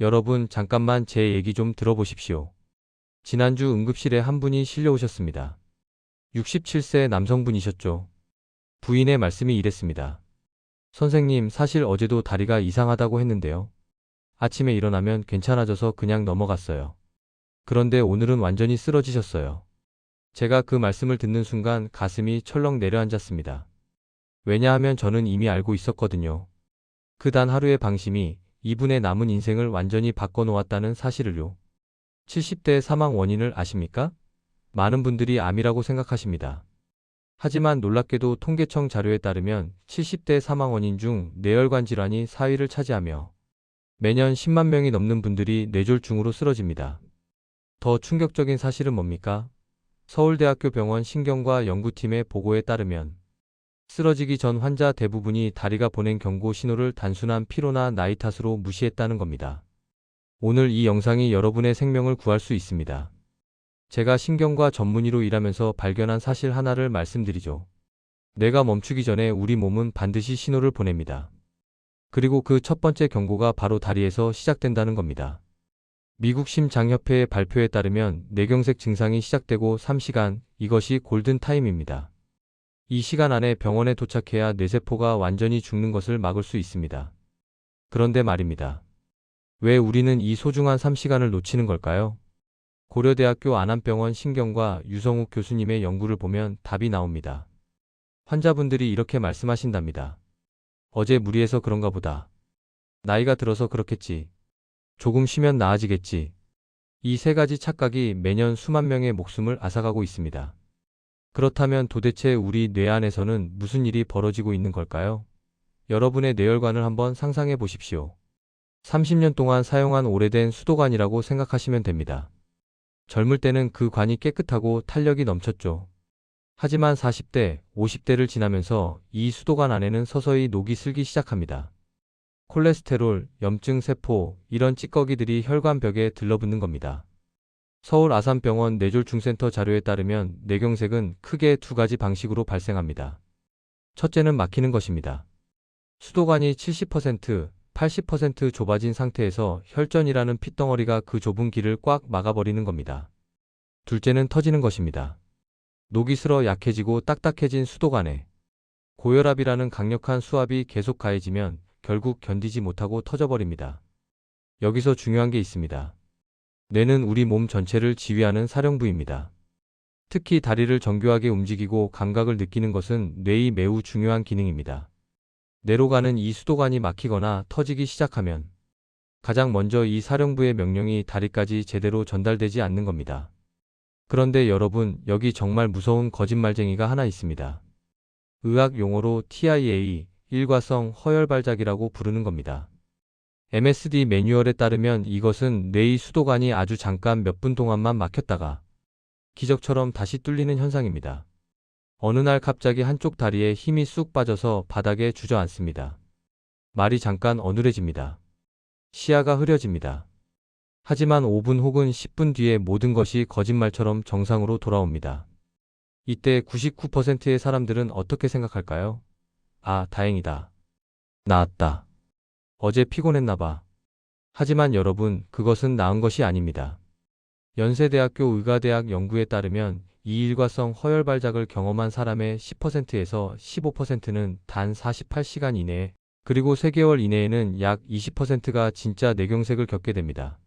여러분, 잠깐만 제 얘기 좀 들어보십시오. 지난주 응급실에 한 분이 실려오셨습니다. 67세 남성분이셨죠. 부인의 말씀이 이랬습니다. 선생님, 사실 어제도 다리가 이상하다고 했는데요. 아침에 일어나면 괜찮아져서 그냥 넘어갔어요. 그런데 오늘은 완전히 쓰러지셨어요. 제가 그 말씀을 듣는 순간 가슴이 철렁 내려앉았습니다. 왜냐하면 저는 이미 알고 있었거든요. 그 단 하루의 방심이 이분의 남은 인생을 완전히 바꿔놓았다는 사실을요. 70대의 사망 원인을 아십니까? 많은 분들이 암이라고 생각하십니다. 하지만 놀랍게도 통계청 자료에 따르면 70대 사망 원인 중 뇌혈관 질환이 4위를 차지하며 매년 10만 명이 넘는 분들이 뇌졸중으로 쓰러집니다. 더 충격적인 사실은 뭡니까? 서울대학교 병원 신경과 연구팀의 보고에 따르면 쓰러지기 전 환자 대부분이 다리가 보낸 경고 신호를 단순한 피로나 나이 탓으로 무시했다는 겁니다. 오늘 이 영상이 여러분의 생명을 구할 수 있습니다. 제가 신경과 전문의로 일하면서 발견한 사실 하나를 말씀드리죠. 뇌가 멈추기 전에 우리 몸은 반드시 신호를 보냅니다. 그리고 그 첫 번째 경고가 바로 다리에서 시작된다는 겁니다. 미국 심장협회의 발표에 따르면 뇌경색 증상이 시작되고 3시간, 이것이 골든타임입니다. 이 시간 안에 병원에 도착해야 뇌세포가 완전히 죽는 것을 막을 수 있습니다. 그런데 말입니다. 왜 우리는 이 소중한 3시간을 놓치는 걸까요? 고려대학교 안암병원 신경과 유성욱 교수님의 연구를 보면 답이 나옵니다. 환자분들이 이렇게 말씀하신답니다. 어제 무리해서 그런가 보다. 나이가 들어서 그렇겠지. 조금 쉬면 나아지겠지. 이 세 가지 착각이 매년 수만 명의 목숨을 앗아가고 있습니다. 그렇다면 도대체 우리 뇌 안에서는 무슨 일이 벌어지고 있는 걸까요? 여러분의 뇌혈관을 한번 상상해 보십시오. 30년 동안 사용한 오래된 수도관이라고 생각하시면 됩니다. 젊을 때는 그 관이 깨끗하고 탄력이 넘쳤죠. 하지만 40대, 50대를 지나면서 이 수도관 안에는 서서히 녹이 슬기 시작합니다. 콜레스테롤, 염증 세포, 이런 찌꺼기들이 혈관벽에 들러붙는 겁니다. 서울 아산병원 뇌졸중센터 자료에 따르면 뇌경색은 크게 두 가지 방식으로 발생합니다. 첫째는 막히는 것입니다. 수도관이 70%, 80% 좁아진 상태에서 혈전이라는 핏덩어리가 그 좁은 길을 꽉 막아버리는 겁니다. 둘째는 터지는 것입니다. 녹이 슬어 약해지고 딱딱해진 수도관에 고혈압이라는 강력한 수압이 계속 가해지면 결국 견디지 못하고 터져버립니다. 여기서 중요한 게 있습니다. 뇌는 우리 몸 전체를 지휘하는 사령부입니다. 특히 다리를 정교하게 움직이고 감각을 느끼는 것은 뇌의 매우 중요한 기능입니다. 뇌로 가는 이 수도관이 막히거나 터지기 시작하면 가장 먼저 이 사령부의 명령이 다리까지 제대로 전달되지 않는 겁니다. 그런데 여러분, 여기 정말 무서운 거짓말쟁이가 하나 있습니다. 의학 용어로 TIA, 일과성 허혈발작이라고 부르는 겁니다. MSD 매뉴얼에 따르면 이것은 뇌의 수도관이 아주 잠깐 몇 분 동안만 막혔다가 기적처럼 다시 뚫리는 현상입니다. 어느 날 갑자기 한쪽 다리에 힘이 쑥 빠져서 바닥에 주저앉습니다. 말이 잠깐 어눌해집니다. 시야가 흐려집니다. 하지만 5분 혹은 10분 뒤에 모든 것이 거짓말처럼 정상으로 돌아옵니다. 이때 99%의 사람들은 어떻게 생각할까요? 아, 다행이다. 나았다. 어제 피곤했나봐. 하지만 여러분, 그것은 나은 것이 아닙니다. 연세대학교 의과대학 연구에 따르면 이 일과성 허혈 발작을 경험한 사람의 10%에서 15%는 단 48시간 이내에 그리고 3개월 이내에는 약 20%가 진짜 뇌경색을 겪게 됩니다.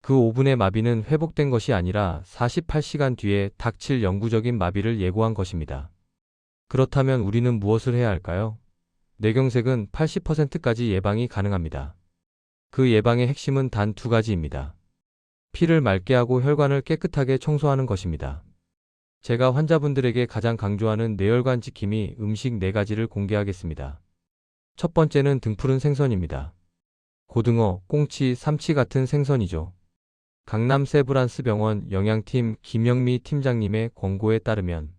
그 5분의 마비는 회복된 것이 아니라 48시간 뒤에 닥칠 영구적인 마비를 예고한 것입니다. 그렇다면 우리는 무엇을 해야 할까요? 뇌경색은 80%까지 예방이 가능합니다. 그 예방의 핵심은 단 두 가지입니다. 피를 맑게 하고 혈관을 깨끗하게 청소하는 것입니다. 제가 환자분들에게 가장 강조하는 뇌혈관 지킴이 음식 4가지를 공개하겠습니다. 첫 번째는 등푸른 생선입니다. 고등어, 꽁치, 삼치 같은 생선이죠. 강남 세브란스 병원 영양팀 김영미 팀장님의 권고에 따르면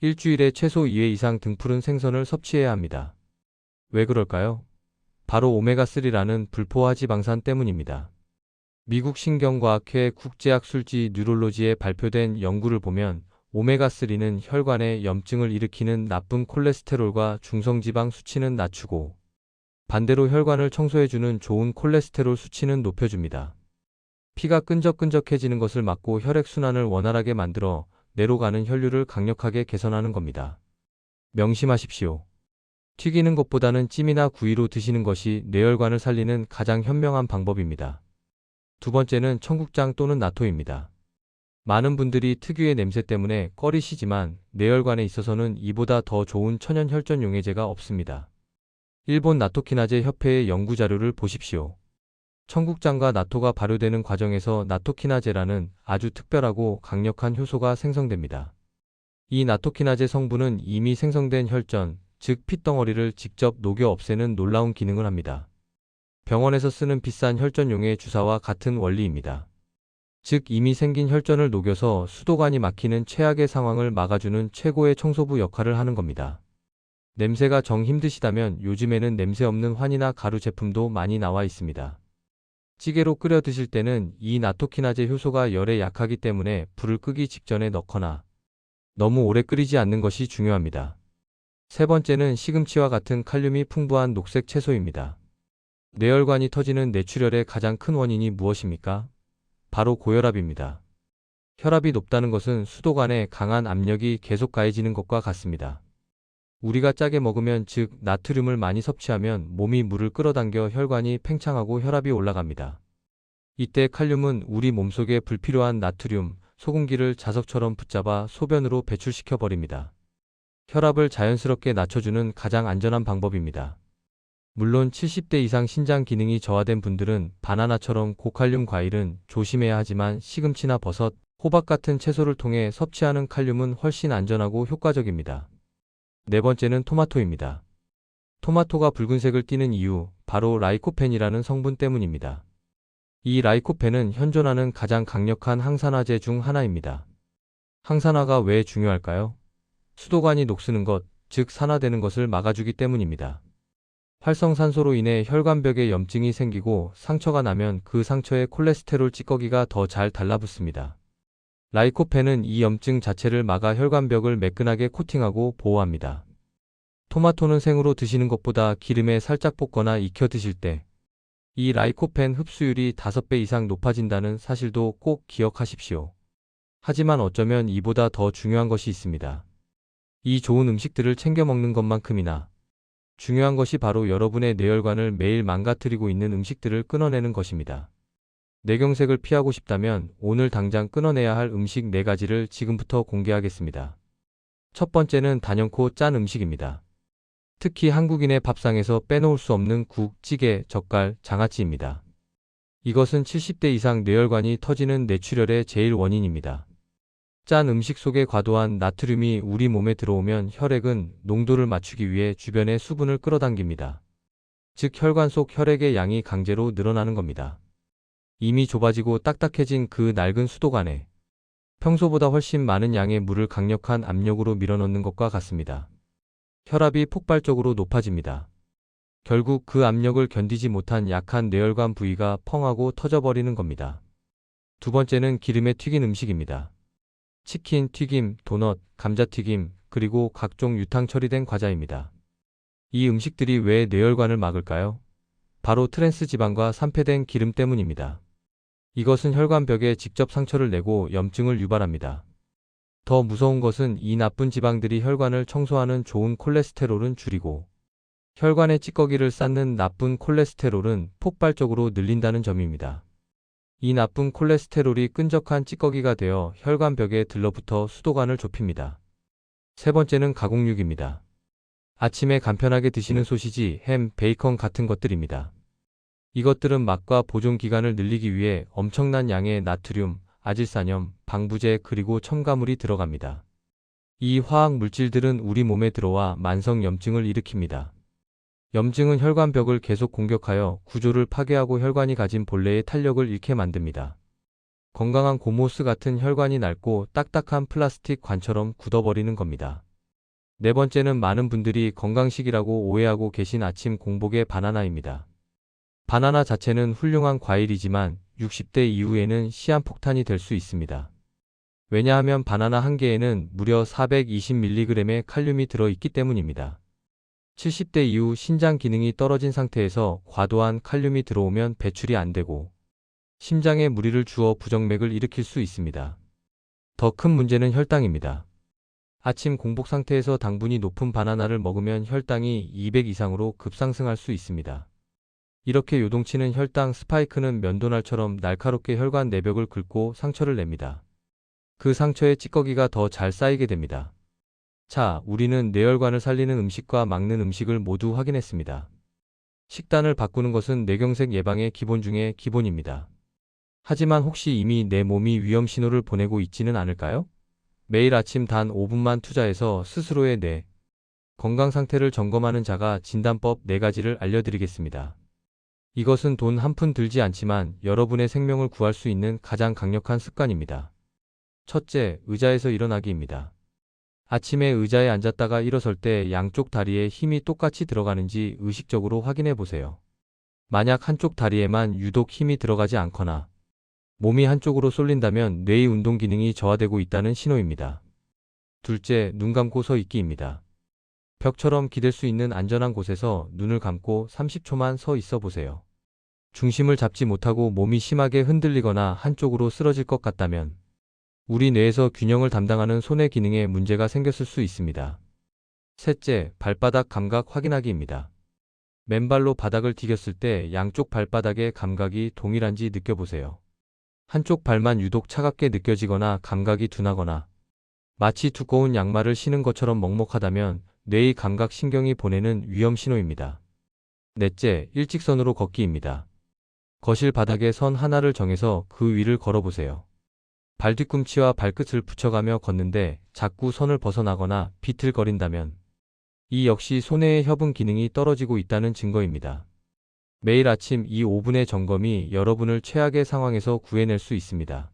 일주일에 최소 2회 이상 등푸른 생선을 섭취해야 합니다. 왜 그럴까요? 바로 오메가3라는 불포화 지방산 때문입니다. 미국 신경과학회 국제학술지 뉴롤로지에 발표된 연구를 보면 오메가3는 혈관에 염증을 일으키는 나쁜 콜레스테롤과 중성지방 수치는 낮추고 반대로 혈관을 청소해주는 좋은 콜레스테롤 수치는 높여줍니다. 피가 끈적끈적해지는 것을 막고 혈액순환을 원활하게 만들어 뇌로 가는 혈류를 강력하게 개선하는 겁니다. 명심하십시오. 튀기는 것보다는 찜이나 구이로 드시는 것이 뇌혈관을 살리는 가장 현명한 방법입니다. 두 번째는 청국장 또는 나토입니다. 많은 분들이 특유의 냄새 때문에 꺼리시지만 뇌혈관에 있어서는 이보다 더 좋은 천연 혈전 용해제가 없습니다. 일본 나토키나제 협회의 연구 자료를 보십시오. 청국장과 나토가 발효되는 과정에서 나토키나제라는 아주 특별하고 강력한 효소가 생성됩니다. 이 나토키나제 성분은 이미 생성된 혈전, 즉 핏덩어리를 직접 녹여 없애는 놀라운 기능을 합니다. 병원에서 쓰는 비싼 혈전용의 주사와 같은 원리입니다. 즉 이미 생긴 혈전을 녹여서 수도관이 막히는 최악의 상황을 막아주는 최고의 청소부 역할을 하는 겁니다. 냄새가 정 힘드시다면 요즘에는 냄새 없는 환이나 가루 제품도 많이 나와 있습니다. 찌개로 끓여 드실 때는 이 나토키나제 효소가 열에 약하기 때문에 불을 끄기 직전에 넣거나 너무 오래 끓이지 않는 것이 중요합니다. 세 번째는 시금치와 같은 칼륨이 풍부한 녹색 채소입니다. 뇌혈관이 터지는 뇌출혈의 가장 큰 원인이 무엇입니까? 바로 고혈압입니다. 혈압이 높다는 것은 수도관에 강한 압력이 계속 가해지는 것과 같습니다. 우리가 짜게 먹으면 즉 나트륨을 많이 섭취하면 몸이 물을 끌어당겨 혈관이 팽창하고 혈압이 올라갑니다. 이때 칼륨은 우리 몸속에 불필요한 나트륨, 소금기를 자석처럼 붙잡아 소변으로 배출시켜 버립니다. 혈압을 자연스럽게 낮춰주는 가장 안전한 방법입니다. 물론 70대 이상 신장 기능이 저하된 분들은 바나나처럼 고칼륨 과일은 조심해야 하지만 시금치나 버섯, 호박 같은 채소를 통해 섭취하는 칼륨은 훨씬 안전하고 효과적입니다. 네 번째는 토마토입니다. 토마토가 붉은색을 띠는 이유, 바로 라이코펜이라는 성분 때문입니다. 이 라이코펜은 현존하는 가장 강력한 항산화제 중 하나입니다. 항산화가 왜 중요할까요? 수도관이 녹쓰는 것, 즉 산화되는 것을 막아주기 때문입니다. 활성산소로 인해 혈관벽에 염증이 생기고 상처가 나면 그 상처에 콜레스테롤 찌꺼기가 더 잘 달라붙습니다. 라이코펜은 이 염증 자체를 막아 혈관벽을 매끈하게 코팅하고 보호합니다. 토마토는 생으로 드시는 것보다 기름에 살짝 볶거나 익혀 드실 때 이 라이코펜 흡수율이 5배 이상 높아진다는 사실도 꼭 기억하십시오. 하지만 어쩌면 이보다 더 중요한 것이 있습니다. 이 좋은 음식들을 챙겨 먹는 것만큼이나 중요한 것이 바로 여러분의 뇌혈관을 매일 망가뜨리고 있는 음식들을 끊어내는 것입니다. 뇌경색을 피하고 싶다면 오늘 당장 끊어내야 할 음식 4가지를 지금부터 공개하겠습니다. 첫 번째는 단연코 짠 음식입니다. 특히 한국인의 밥상에서 빼놓을 수 없는 국, 찌개, 젓갈, 장아찌입니다. 이것은 70대 이상 뇌혈관이 터지는 뇌출혈의 제일 원인입니다. 짠 음식 속에 과도한 나트륨이 우리 몸에 들어오면 혈액은 농도를 맞추기 위해 주변의 수분을 끌어당깁니다. 즉 혈관 속 혈액의 양이 강제로 늘어나는 겁니다. 이미 좁아지고 딱딱해진 그 낡은 수도관에 평소보다 훨씬 많은 양의 물을 강력한 압력으로 밀어넣는 것과 같습니다. 혈압이 폭발적으로 높아집니다. 결국 그 압력을 견디지 못한 약한 뇌혈관 부위가 펑하고 터져버리는 겁니다. 두 번째는 기름에 튀긴 음식입니다. 치킨, 튀김, 도넛, 감자튀김, 그리고 각종 유탕 처리된 과자입니다. 이 음식들이 왜 뇌혈관을 막을까요? 바로 트랜스 지방과 산패된 기름 때문입니다. 이것은 혈관벽에 직접 상처를 내고 염증을 유발합니다. 더 무서운 것은 이 나쁜 지방들이 혈관을 청소하는 좋은 콜레스테롤은 줄이고 혈관의 찌꺼기를 쌓는 나쁜 콜레스테롤은 폭발적으로 늘린다는 점입니다. 이 나쁜 콜레스테롤이 끈적한 찌꺼기가 되어 혈관벽에 들러붙어 수도관을 좁힙니다. 세 번째는 가공육입니다. 아침에 간편하게 드시는 소시지, 햄, 베이컨 같은 것들입니다. 이것들은 맛과 보존 기간을 늘리기 위해 엄청난 양의 나트륨, 아질산염, 방부제 그리고 첨가물이 들어갑니다. 이 화학 물질들은 우리 몸에 들어와 만성 염증을 일으킵니다. 염증은 혈관벽을 계속 공격하여 구조를 파괴하고 혈관이 가진 본래의 탄력을 잃게 만듭니다. 건강한 고모스 같은 혈관이 낡고 딱딱한 플라스틱 관처럼 굳어버리는 겁니다. 네 번째는 많은 분들이 건강식이라고 오해하고 계신 아침 공복의 바나나입니다. 바나나 자체는 훌륭한 과일이지만 60대 이후에는 시한폭탄이 될 수 있습니다. 왜냐하면 바나나 한 개에는 무려 420mg의 칼륨이 들어있기 때문입니다. 70대 이후 신장 기능이 떨어진 상태에서 과도한 칼륨이 들어오면 배출이 안 되고 심장에 무리를 주어 부정맥을 일으킬 수 있습니다. 더 큰 문제는 혈당입니다. 아침 공복 상태에서 당분이 높은 바나나를 먹으면 혈당이 200 이상으로 급상승할 수 있습니다. 이렇게 요동치는 혈당 스파이크는 면도날처럼 날카롭게 혈관 내벽을 긁고 상처를 냅니다. 그 상처에 찌꺼기가 더 잘 쌓이게 됩니다. 자, 우리는 뇌혈관을 살리는 음식과 막는 음식을 모두 확인했습니다. 식단을 바꾸는 것은 뇌경색 예방의 기본 중에 기본입니다. 하지만 혹시 이미 내 몸이 위험 신호를 보내고 있지는 않을까요? 매일 아침 단 5분만 투자해서 스스로의 뇌 건강 상태를 점검하는 자가 진단법 4가지를 알려드리겠습니다. 이것은 돈 한 푼 들지 않지만 여러분의 생명을 구할 수 있는 가장 강력한 습관입니다. 첫째, 의자에서 일어나기입니다. 아침에 의자에 앉았다가 일어설 때 양쪽 다리에 힘이 똑같이 들어가는지 의식적으로 확인해 보세요. 만약 한쪽 다리에만 유독 힘이 들어가지 않거나 몸이 한쪽으로 쏠린다면 뇌의 운동 기능이 저하되고 있다는 신호입니다. 둘째, 눈 감고 서 있기입니다. 벽처럼 기댈 수 있는 안전한 곳에서 눈을 감고 30초만 서 있어 보세요. 중심을 잡지 못하고 몸이 심하게 흔들리거나 한쪽으로 쓰러질 것 같다면 우리 뇌에서 균형을 담당하는 손의 기능에 문제가 생겼을 수 있습니다. 셋째, 발바닥 감각 확인하기입니다. 맨발로 바닥을 디겼을 때 양쪽 발바닥의 감각이 동일한지 느껴보세요. 한쪽 발만 유독 차갑게 느껴지거나 감각이 둔하거나 마치 두꺼운 양말을 신은 것처럼 먹먹하다면 뇌의 감각 신경이 보내는 위험 신호입니다. 넷째, 일직선으로 걷기입니다. 거실 바닥에 선 하나를 정해서 그 위를 걸어보세요. 발 뒤꿈치와 발끝을 붙여가며 걷는데 자꾸 선을 벗어나거나 비틀거린다면 이 역시 손해의 협응 기능이 떨어지고 있다는 증거입니다. 매일 아침 이 5분의 점검이 여러분을 최악의 상황에서 구해낼 수 있습니다.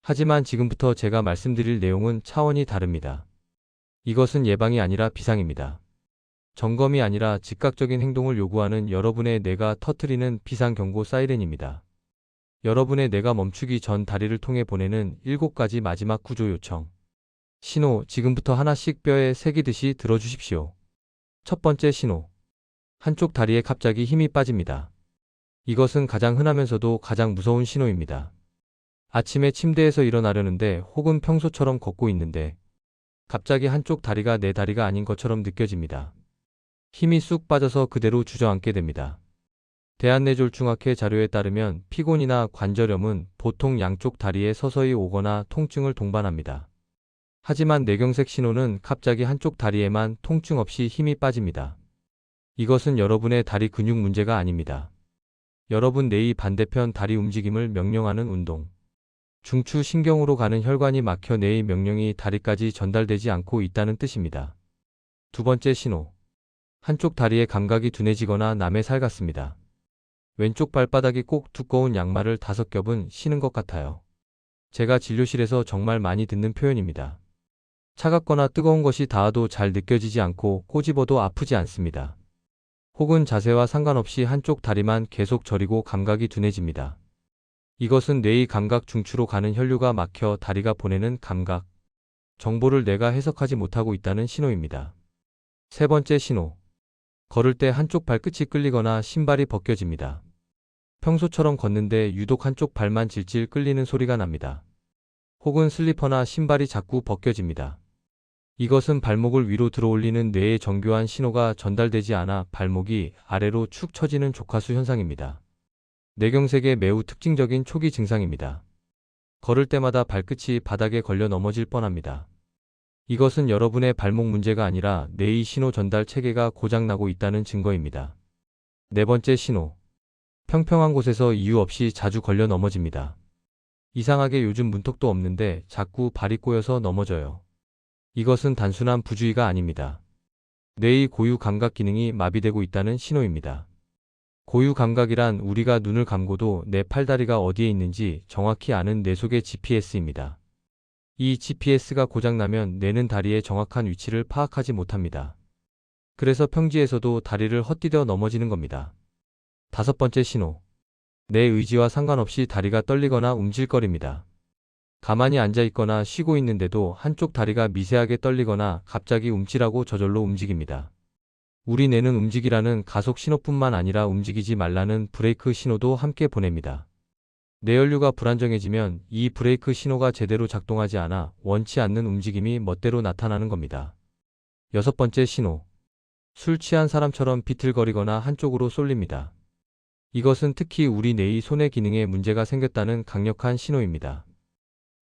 하지만 지금부터 제가 말씀드릴 내용은 차원이 다릅니다. 이것은 예방이 아니라 비상입니다. 점검이 아니라 즉각적인 행동을 요구하는 여러분의 뇌가 터트리는 비상경고 사이렌입니다. 여러분의 뇌가 멈추기 전 다리를 통해 보내는 7가지 마지막 구조 요청. 신호, 지금부터 하나씩 뼈에 새기듯이 들어주십시오. 첫 번째 신호. 한쪽 다리에 갑자기 힘이 빠집니다. 이것은 가장 흔하면서도 가장 무서운 신호입니다. 아침에 침대에서 일어나려는데 혹은 평소처럼 걷고 있는데 갑자기 한쪽 다리가 내 다리가 아닌 것처럼 느껴집니다. 힘이 쑥 빠져서 그대로 주저앉게 됩니다. 대한뇌졸중학회 자료에 따르면 피곤이나 관절염은 보통 양쪽 다리에 서서히 오거나 통증을 동반합니다. 하지만 뇌경색 신호는 갑자기 한쪽 다리에만 통증 없이 힘이 빠집니다. 이것은 여러분의 다리 근육 문제가 아닙니다. 여러분 뇌의 반대편 다리 움직임을 명령하는 운동. 중추 신경으로 가는 혈관이 막혀 뇌의 명령이 다리까지 전달되지 않고 있다는 뜻입니다. 두 번째 신호. 한쪽 다리의 감각이 둔해지거나 남의 살 같습니다. 왼쪽 발바닥이 꼭 두꺼운 양말을 다섯 겹은 신은 것 같아요. 제가 진료실에서 정말 많이 듣는 표현입니다. 차갑거나 뜨거운 것이 닿아도 잘 느껴지지 않고 꼬집어도 아프지 않습니다. 혹은 자세와 상관없이 한쪽 다리만 계속 저리고 감각이 둔해집니다. 이것은 뇌의 감각 중추로 가는 혈류가 막혀 다리가 보내는 감각, 정보를 뇌가 해석하지 못하고 있다는 신호입니다. 세 번째 신호. 걸을 때 한쪽 발끝이 끌리거나 신발이 벗겨집니다. 평소처럼 걷는데 유독 한쪽 발만 질질 끌리는 소리가 납니다. 혹은 슬리퍼나 신발이 자꾸 벗겨집니다. 이것은 발목을 위로 들어올리는 뇌의 정교한 신호가 전달되지 않아 발목이 아래로 축 처지는 족화수 현상입니다. 뇌경색의 매우 특징적인 초기 증상입니다. 걸을 때마다 발끝이 바닥에 걸려 넘어질 뻔합니다. 이것은 여러분의 발목 문제가 아니라 뇌의 신호 전달 체계가 고장나고 있다는 증거입니다. 네 번째 신호. 평평한 곳에서 이유 없이 자주 걸려 넘어집니다. 이상하게 요즘 문턱도 없는데 자꾸 발이 꼬여서 넘어져요. 이것은 단순한 부주의가 아닙니다. 뇌의 고유 감각 기능이 마비되고 있다는 신호입니다. 고유 감각이란 우리가 눈을 감고도 내 팔다리가 어디에 있는지 정확히 아는 뇌 속의 GPS입니다. 이 GPS가 고장나면 뇌는 다리의 정확한 위치를 파악하지 못합니다. 그래서 평지에서도 다리를 헛디뎌 넘어지는 겁니다. 다섯 번째 신호. 내 의지와 상관없이 다리가 떨리거나 움찔거립니다. 가만히 앉아 있거나 쉬고 있는데도 한쪽 다리가 미세하게 떨리거나 갑자기 움찔하고 저절로 움직입니다. 우리 뇌는 움직이라는 가속 신호뿐만 아니라 움직이지 말라는 브레이크 신호도 함께 보냅니다. 뇌연류가 불안정해지면 이 브레이크 신호가 제대로 작동하지 않아 원치 않는 움직임이 멋대로 나타나는 겁니다. 여섯 번째 신호. 술 취한 사람처럼 비틀거리거나 한쪽으로 쏠립니다. 이것은 특히 우리 뇌의 손의 기능에 문제가 생겼다는 강력한 신호입니다.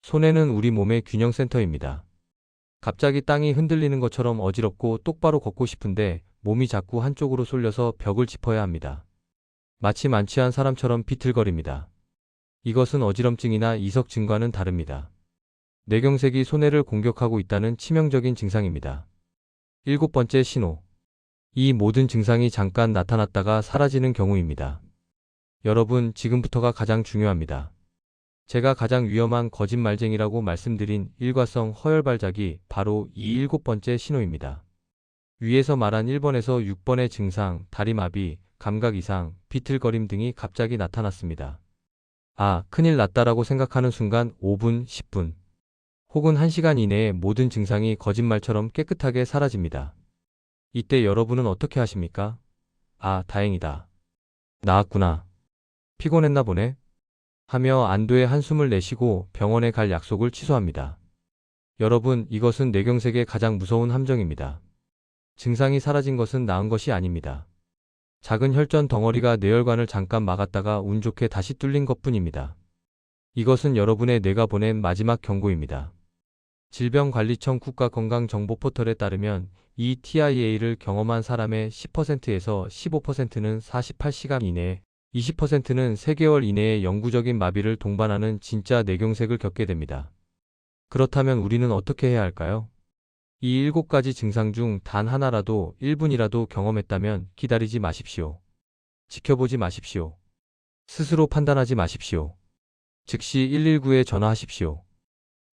손해는 우리 몸의 균형 센터입니다. 갑자기 땅이 흔들리는 것처럼 어지럽고 똑바로 걷고 싶은데 몸이 자꾸 한쪽으로 쏠려서 벽을 짚어야 합니다. 마치 만취한 사람처럼 비틀거립니다. 이것은 어지럼증이나 이석 증과는 다릅니다. 뇌경색이 손해를 공격하고 있다는 치명적인 증상입니다. 일곱 번째 신호. 이 모든 증상이 잠깐 나타났다가 사라지는 경우입니다. 여러분, 지금부터가 가장 중요합니다. 제가 가장 위험한 거짓말쟁이라고 말씀드린 일과성 허혈 발작이 바로 이 일곱 번째 신호입니다. 위에서 말한 1번에서 6번의 증상, 다리마비, 감각 이상, 비틀거림 등이 갑자기 나타났습니다. 아, 큰일 났다라고 생각하는 순간 5분, 10분, 혹은 1시간 이내에 모든 증상이 거짓말처럼 깨끗하게 사라집니다. 이때 여러분은 어떻게 하십니까? 아, 다행이다. 나았구나. 피곤했나 보네. 하며 안도의 한숨을 내쉬고 병원에 갈 약속을 취소합니다. 여러분, 이것은 뇌경색의 가장 무서운 함정입니다. 증상이 사라진 것은 나은 것이 아닙니다. 작은 혈전 덩어리가 뇌혈관을 잠깐 막았다가 운 좋게 다시 뚫린 것 뿐입니다. 이것은 여러분의 뇌가 보낸 마지막 경고입니다. 질병관리청 국가건강정보 포털에 따르면 이 TIA를 경험한 사람의 10%에서 15%는 48시간 이내에 20%는 3개월 이내에 영구적인 마비를 동반하는 진짜 뇌경색을 겪게 됩니다. 그렇다면 우리는 어떻게 해야 할까요? 이 일곱 가지 증상 중 단 하나라도 1분이라도 경험했다면 기다리지 마십시오. 지켜보지 마십시오. 스스로 판단하지 마십시오. 즉시 119에 전화하십시오.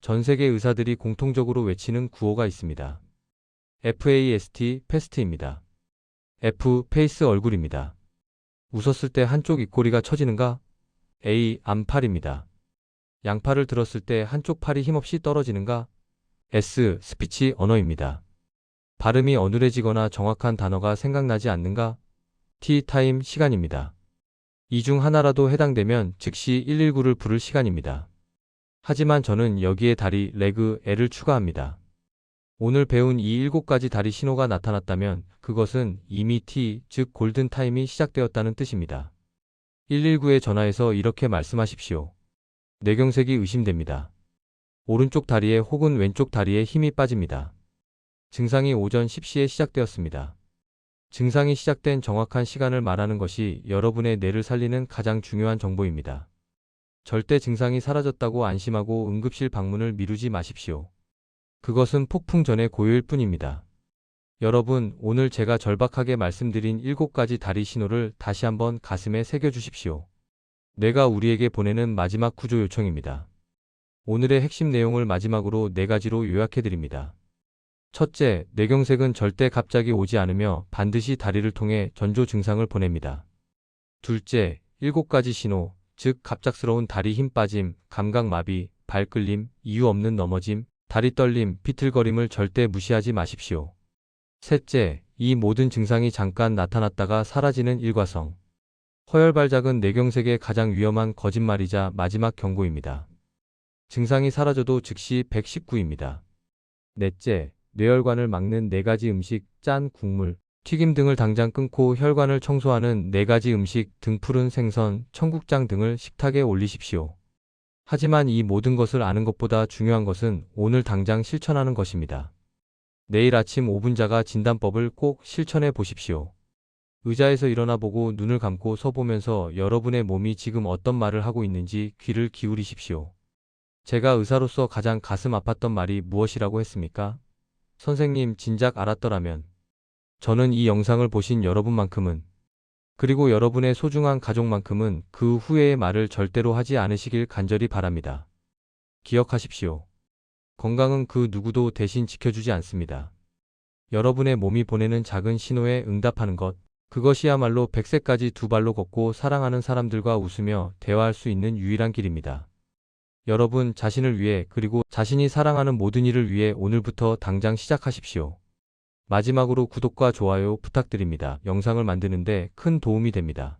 전 세계 의사들이 공통적으로 외치는 구호가 있습니다. FAST, 패스트입니다. F, 페이스 얼굴입니다. 웃었을 때 한쪽 입꼬리가 처지는가? A, 암팔입니다. 양팔을 들었을 때 한쪽 팔이 힘없이 떨어지는가? S. 스피치 언어입니다. 발음이 어눌해지거나 정확한 단어가 생각나지 않는가? T. 타임 시간입니다. 이 중 하나라도 해당되면 즉시 119를 부를 시간입니다. 하지만 저는 여기에 다리, 레그, L을 추가합니다. 오늘 배운 이 일곱 가지 다리 신호가 나타났다면 그것은 이미 T, 즉 골든 타임이 시작되었다는 뜻입니다. 119에 전화해서 이렇게 말씀하십시오. 뇌경색이 의심됩니다. 오른쪽 다리에 혹은 왼쪽 다리에 힘이 빠집니다. 증상이 오전 10시에 시작되었습니다. 증상이 시작된 정확한 시간을 말하는 것이 여러분의 뇌를 살리는 가장 중요한 정보입니다. 절대 증상이 사라졌다고 안심하고 응급실 방문을 미루지 마십시오. 그것은 폭풍 전의 고요일 뿐입니다. 여러분, 오늘 제가 절박하게 말씀드린 7가지 다리 신호를 다시 한번 가슴에 새겨주십시오. 뇌가 우리에게 보내는 마지막 구조 요청입니다. 오늘의 핵심 내용을 마지막으로 네 가지로 요약해드립니다. 첫째, 뇌경색은 절대 갑자기 오지 않으며 반드시 다리를 통해 전조 증상을 보냅니다. 둘째, 일곱 가지 신호, 즉 갑작스러운 다리 힘 빠짐, 감각 마비, 발 끌림, 이유 없는 넘어짐, 다리 떨림, 비틀거림을 절대 무시하지 마십시오. 셋째, 이 모든 증상이 잠깐 나타났다가 사라지는 일과성. 허혈발작은 뇌경색의 가장 위험한 거짓말이자 마지막 경고입니다. 증상이 사라져도 즉시 119입니다. 넷째, 뇌혈관을 막는 네 가지 음식, 짠, 국물, 튀김 등을 당장 끊고 혈관을 청소하는 네 가지 음식, 등푸른 생선, 청국장 등을 식탁에 올리십시오. 하지만 이 모든 것을 아는 것보다 중요한 것은 오늘 당장 실천하는 것입니다. 내일 아침 5분자가 진단법을 꼭 실천해 보십시오. 의자에서 일어나 보고 눈을 감고 서 보면서 여러분의 몸이 지금 어떤 말을 하고 있는지 귀를 기울이십시오. 제가 의사로서 가장 가슴 아팠던 말이 무엇이라고 했습니까? 선생님, 진작 알았더라면. 저는 이 영상을 보신 여러분만큼은 그리고 여러분의 소중한 가족만큼은 그 후회의 말을 절대로 하지 않으시길 간절히 바랍니다. 기억하십시오. 건강은 그 누구도 대신 지켜주지 않습니다. 여러분의 몸이 보내는 작은 신호에 응답하는 것, 그것이야말로 100세까지 두 발로 걷고 사랑하는 사람들과 웃으며 대화할 수 있는 유일한 길입니다. 여러분 자신을 위해 그리고 자신이 사랑하는 모든 일을 위해 오늘부터 당장 시작하십시오. 마지막으로 구독과 좋아요 부탁드립니다. 영상을 만드는데 큰 도움이 됩니다.